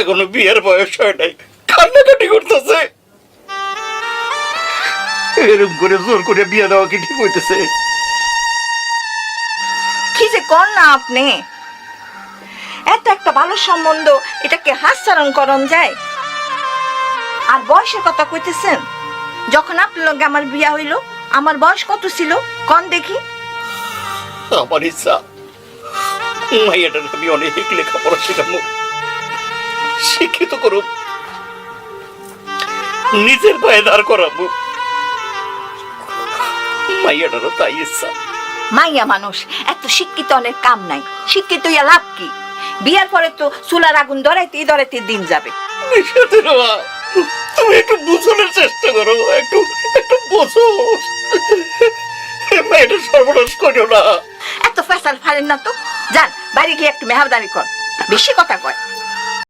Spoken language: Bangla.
এখনও বিয়ের বয়স হয় নাই। কান্নাকাটি করতেছে। এরকম করে জোর করে বিয়ে দেওয়া কি ঠিক হইতেছে? কি যে কর না আপনি? এত একটা ভালো সম্বন্ধ এটাকে হাস্যারণ করণ যায়? আর বয়সের কথা কইতেছেন? যখন আপনার লগে আমার বিয়া হইল আমার বয়স কত ছিল? কন দেখি? আমার ইচ্ছা। মাইয়াটার আমি অনেক লেখাপড়া শিক্ষিত করুন নিজের পায়ে দাঁড় করাবো। মাইয়াটারও তাই ইচ্ছা। মাইয়া মানুষ এত শিক্ষিত অনেক কাম নাই। শিক্ষিত ইয়া লাভ কি? বিয়ার পরে তো চুলার আগুন ধরাইতে ধরাইতে দিন যাবে। তুমি একটু বুঝানোর চেষ্টা করো একটু একটু বোঝো। মেয়েটা সর্বনাশ করো না। এত ফেসাল ফারেন না তো। যান বাইরে গিয়ে একটু মেহাবদারি কর। বেশি কথা কয়।